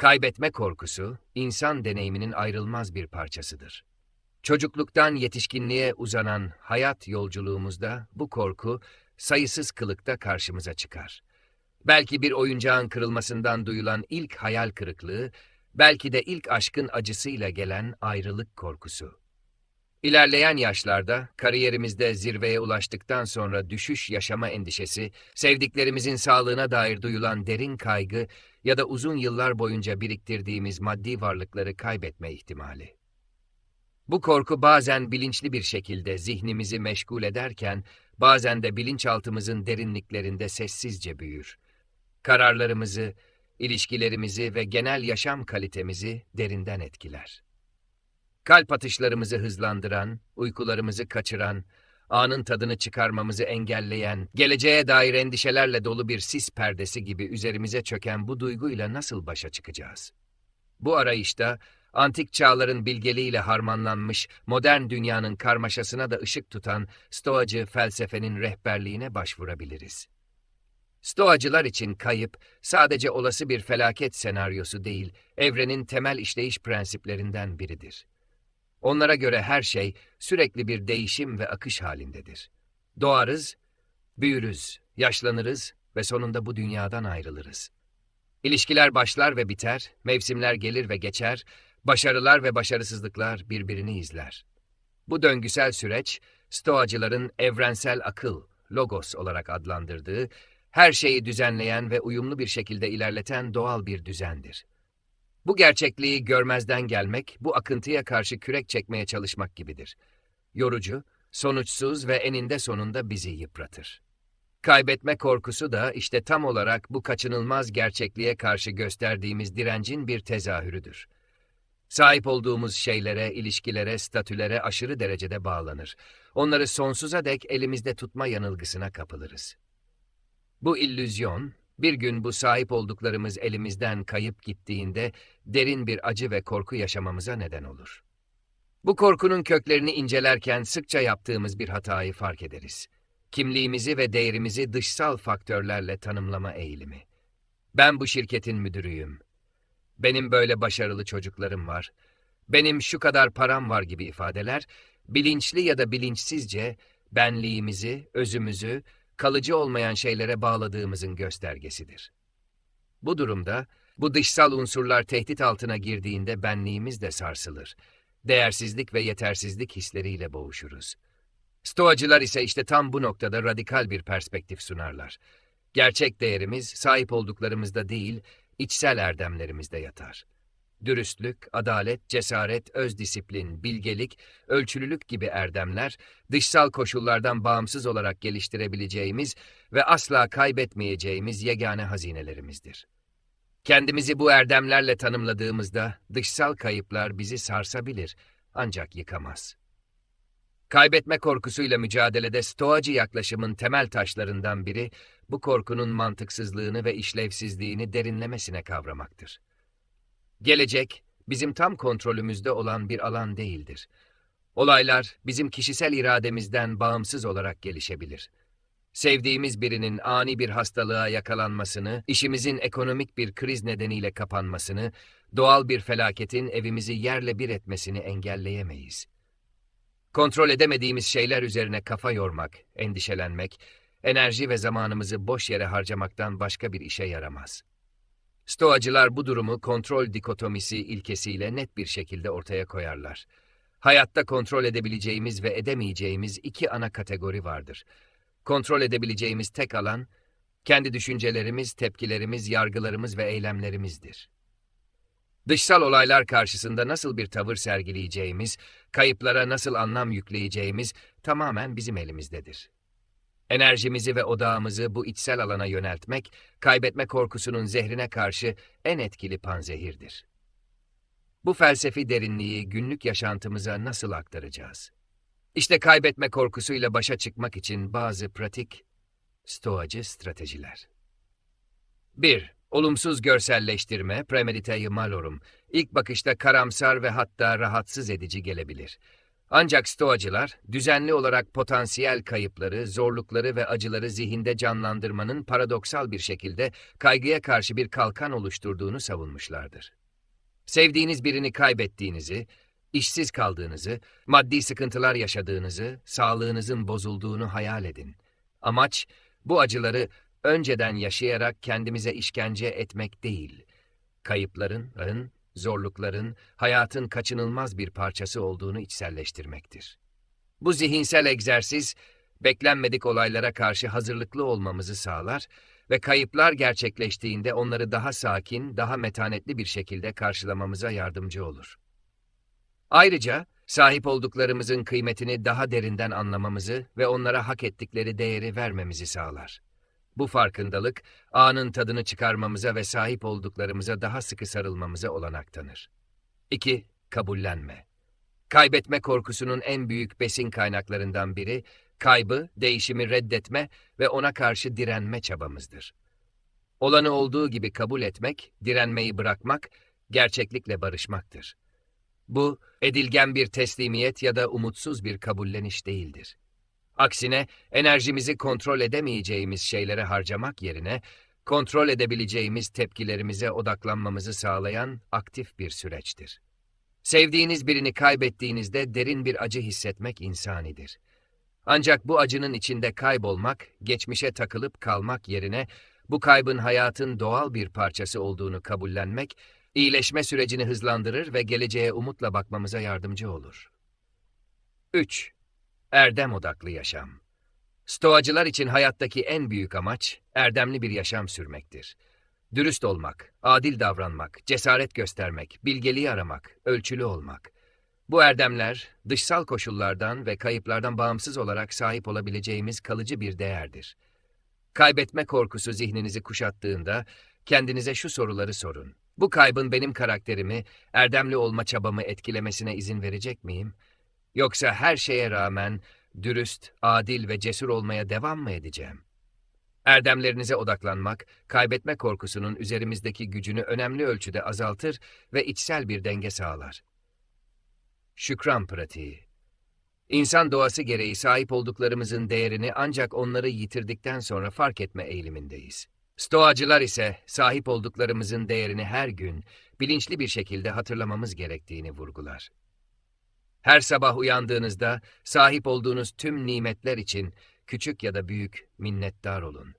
Kaybetme korkusu, insan deneyiminin ayrılmaz bir parçasıdır. Çocukluktan yetişkinliğe uzanan hayat yolculuğumuzda bu korku sayısız kılıkta karşımıza çıkar. Belki bir oyuncağın kırılmasından duyulan ilk hayal kırıklığı, belki de ilk aşkın acısıyla gelen ayrılık korkusu. İlerleyen yaşlarda, kariyerimizde zirveye ulaştıktan sonra düşüş yaşama endişesi, sevdiklerimizin sağlığına dair duyulan derin kaygı ya da uzun yıllar boyunca biriktirdiğimiz maddi varlıkları kaybetme ihtimali. Bu korku bazen bilinçli bir şekilde zihnimizi meşgul ederken, bazen de bilinçaltımızın derinliklerinde sessizce büyür. Kararlarımızı, ilişkilerimizi ve genel yaşam kalitemizi derinden etkiler. Kalp atışlarımızı hızlandıran, uykularımızı kaçıran, anın tadını çıkarmamızı engelleyen, geleceğe dair endişelerle dolu bir sis perdesi gibi üzerimize çöken bu duyguyla nasıl başa çıkacağız? Bu arayışta, antik çağların bilgeliğiyle harmanlanmış, modern dünyanın karmaşasına da ışık tutan Stoacı felsefenin rehberliğine başvurabiliriz. Stoacılar için kayıp, sadece olası bir felaket senaryosu değil, evrenin temel işleyiş prensiplerinden biridir. Onlara göre her şey sürekli bir değişim ve akış halindedir. Doğarız, büyürüz, yaşlanırız ve sonunda bu dünyadan ayrılırız. İlişkiler başlar ve biter, mevsimler gelir ve geçer, başarılar ve başarısızlıklar birbirini izler. Bu döngüsel süreç, Stoacıların evrensel akıl, logos olarak adlandırdığı, her şeyi düzenleyen ve uyumlu bir şekilde ilerleten doğal bir düzendir. Bu gerçekliği görmezden gelmek, bu akıntıya karşı kürek çekmeye çalışmak gibidir. Yorucu, sonuçsuz ve eninde sonunda bizi yıpratır. Kaybetme korkusu da işte tam olarak bu kaçınılmaz gerçekliğe karşı gösterdiğimiz direncin bir tezahürüdür. Sahip olduğumuz şeylere, ilişkilere, statülere aşırı derecede bağlanır. Onları sonsuza dek elimizde tutma yanılgısına kapılırız. Bu illüzyon, bir gün bu sahip olduklarımız elimizden kayıp gittiğinde derin bir acı ve korku yaşamamıza neden olur. Bu korkunun köklerini incelerken sıkça yaptığımız bir hatayı fark ederiz. Kimliğimizi ve değerimizi dışsal faktörlerle tanımlama eğilimi. Ben bu şirketin müdürüyüm. Benim böyle başarılı çocuklarım var. Benim şu kadar param var gibi ifadeler, bilinçli ya da bilinçsizce benliğimizi, özümüzü, kalıcı olmayan şeylere bağladığımızın göstergesidir. Bu durumda, bu dışsal unsurlar tehdit altına girdiğinde benliğimiz de sarsılır. Değersizlik ve yetersizlik hisleriyle boğuşuruz. Stoacılar ise işte tam bu noktada radikal bir perspektif sunarlar. Gerçek değerimiz sahip olduklarımızda değil, içsel erdemlerimizde yatar. Dürüstlük, adalet, cesaret, öz disiplin, bilgelik, ölçülülük gibi erdemler, dışsal koşullardan bağımsız olarak geliştirebileceğimiz ve asla kaybetmeyeceğimiz yegane hazinelerimizdir. Kendimizi bu erdemlerle tanımladığımızda dışsal kayıplar bizi sarsabilir ancak yıkamaz. Kaybetme korkusuyla mücadelede stoacı yaklaşımın temel taşlarından biri bu korkunun mantıksızlığını ve işlevsizliğini derinlemesine kavramaktır. Gelecek, bizim tam kontrolümüzde olan bir alan değildir. Olaylar bizim kişisel irademizden bağımsız olarak gelişebilir. Sevdiğimiz birinin ani bir hastalığa yakalanmasını, işimizin ekonomik bir kriz nedeniyle kapanmasını, doğal bir felaketin evimizi yerle bir etmesini engelleyemeyiz. Kontrol edemediğimiz şeyler üzerine kafa yormak, endişelenmek, enerji ve zamanımızı boş yere harcamaktan başka bir işe yaramaz. Stoacılar bu durumu kontrol dikotomisi ilkesiyle net bir şekilde ortaya koyarlar. Hayatta kontrol edebileceğimiz ve edemeyeceğimiz iki ana kategori vardır. Kontrol edebileceğimiz tek alan, kendi düşüncelerimiz, tepkilerimiz, yargılarımız ve eylemlerimizdir. Dışsal olaylar karşısında nasıl bir tavır sergileyeceğimiz, kayıplara nasıl anlam yükleyeceğimiz tamamen bizim elimizdedir. Enerjimizi ve odağımızı bu içsel alana yöneltmek, kaybetme korkusunun zehrine karşı en etkili panzehirdir. Bu felsefi derinliği günlük yaşantımıza nasıl aktaracağız? İşte kaybetme korkusuyla başa çıkmak için bazı pratik, stoacı stratejiler. 1. Olumsuz görselleştirme, premeditayı malorum, ilk bakışta karamsar ve hatta rahatsız edici gelebilir. Ancak stoacılar, düzenli olarak potansiyel kayıpları, zorlukları ve acıları zihinde canlandırmanın paradoksal bir şekilde kaygıya karşı bir kalkan oluşturduğunu savunmuşlardır. Sevdiğiniz birini kaybettiğinizi, işsiz kaldığınızı, maddi sıkıntılar yaşadığınızı, sağlığınızın bozulduğunu hayal edin. Amaç, bu acıları önceden yaşayarak kendimize işkence etmek değil, kayıpların, zorlukların, hayatın kaçınılmaz bir parçası olduğunu içselleştirmektir. Bu zihinsel egzersiz, beklenmedik olaylara karşı hazırlıklı olmamızı sağlar ve kayıplar gerçekleştiğinde onları daha sakin, daha metanetli bir şekilde karşılamamıza yardımcı olur. Ayrıca, sahip olduklarımızın kıymetini daha derinden anlamamızı ve onlara hak ettikleri değeri vermemizi sağlar. Bu farkındalık, anın tadını çıkarmamıza ve sahip olduklarımıza daha sıkı sarılmamıza olanak tanır. 2. Kabullenme. Kaybetme korkusunun en büyük besin kaynaklarından biri, kaybı, değişimi reddetme ve ona karşı direnme çabamızdır. Olanı olduğu gibi kabul etmek, direnmeyi bırakmak, gerçeklikle barışmaktır. Bu, edilgen bir teslimiyet ya da umutsuz bir kabulleniş değildir. Aksine enerjimizi kontrol edemeyeceğimiz şeylere harcamak yerine kontrol edebileceğimiz tepkilerimize odaklanmamızı sağlayan aktif bir süreçtir. Sevdiğiniz birini kaybettiğinizde derin bir acı hissetmek insanidir. Ancak bu acının içinde kaybolmak, geçmişe takılıp kalmak yerine bu kaybın hayatın doğal bir parçası olduğunu kabullenmek, iyileşme sürecini hızlandırır ve geleceğe umutla bakmamıza yardımcı olur. 3. Erdem odaklı yaşam. Stoacılar için hayattaki en büyük amaç erdemli bir yaşam sürmektir. Dürüst olmak, adil davranmak, cesaret göstermek, bilgeliği aramak, ölçülü olmak. Bu erdemler dışsal koşullardan ve kayıplardan bağımsız olarak sahip olabileceğimiz kalıcı bir değerdir. Kaybetme korkusu zihninizi kuşattığında kendinize şu soruları sorun. Bu kaybın benim karakterimi, erdemli olma çabamı etkilemesine izin verecek miyim? Yoksa her şeye rağmen dürüst, adil ve cesur olmaya devam mı edeceğim? Erdemlerinize odaklanmak, kaybetme korkusunun üzerimizdeki gücünü önemli ölçüde azaltır ve içsel bir denge sağlar. Şükran pratiği İnsan doğası gereği sahip olduklarımızın değerini ancak onları yitirdikten sonra fark etme eğilimindeyiz. Stoacılar ise sahip olduklarımızın değerini her gün bilinçli bir şekilde hatırlamamız gerektiğini vurgular. Her sabah uyandığınızda sahip olduğunuz tüm nimetler için küçük ya da büyük minnettar olun.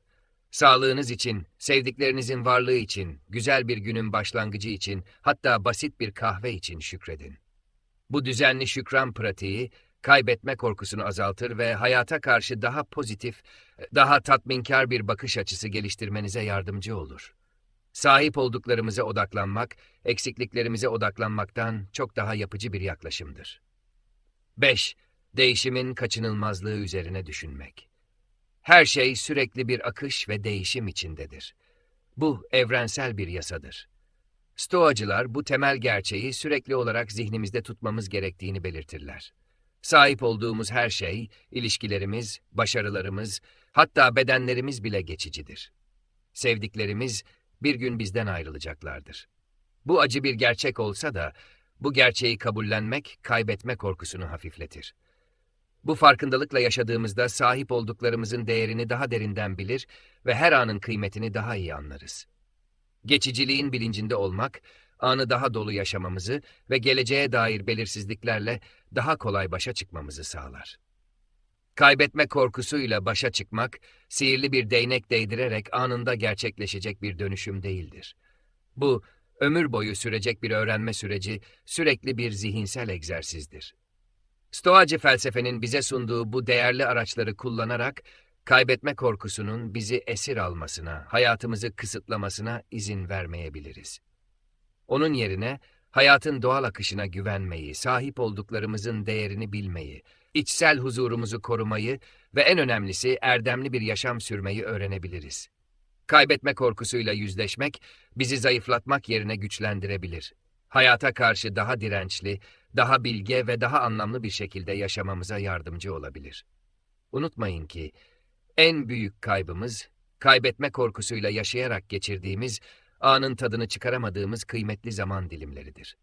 Sağlığınız için, sevdiklerinizin varlığı için, güzel bir günün başlangıcı için, hatta basit bir kahve için şükredin. Bu düzenli şükran pratiği, kaybetme korkusunu azaltır ve hayata karşı daha pozitif, daha tatminkar bir bakış açısı geliştirmenize yardımcı olur. Sahip olduklarımıza odaklanmak, eksikliklerimize odaklanmaktan çok daha yapıcı bir yaklaşımdır. 5. Değişimin kaçınılmazlığı üzerine düşünmek. Her şey sürekli bir akış ve değişim içindedir. Bu evrensel bir yasadır. Stoacılar bu temel gerçeği sürekli olarak zihnimizde tutmamız gerektiğini belirtirler. Sahip olduğumuz her şey, ilişkilerimiz, başarılarımız, hatta bedenlerimiz bile geçicidir. Sevdiklerimiz bir gün bizden ayrılacaklardır. Bu acı bir gerçek olsa da bu gerçeği kabullenmek kaybetme korkusunu hafifletir. Bu farkındalıkla yaşadığımızda sahip olduklarımızın değerini daha derinden bilir ve her anın kıymetini daha iyi anlarız. Geçiciliğin bilincinde olmak, anı daha dolu yaşamamızı ve geleceğe dair belirsizliklerle daha kolay başa çıkmamızı sağlar. Kaybetme korkusuyla başa çıkmak, sihirli bir değnek değdirerek anında gerçekleşecek bir dönüşüm değildir. Bu, ömür boyu sürecek bir öğrenme süreci, sürekli bir zihinsel egzersizdir. Stoacı felsefenin bize sunduğu bu değerli araçları kullanarak, kaybetme korkusunun bizi esir almasına, hayatımızı kısıtlamasına izin vermeyebiliriz. Onun yerine, hayatın doğal akışına güvenmeyi, sahip olduklarımızın değerini bilmeyi, içsel huzurumuzu korumayı ve en önemlisi erdemli bir yaşam sürmeyi öğrenebiliriz. Kaybetme korkusuyla yüzleşmek, bizi zayıflatmak yerine güçlendirebilir. Hayata karşı daha dirençli, daha bilge ve daha anlamlı bir şekilde yaşamamıza yardımcı olabilir. Unutmayın ki, en büyük kaybımız, kaybetme korkusuyla yaşayarak geçirdiğimiz, anın tadını çıkaramadığımız kıymetli zaman dilimleridir.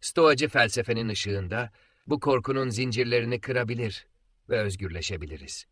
Stoacı felsefenin ışığında, bu korkunun zincirlerini kırabilir ve özgürleşebiliriz.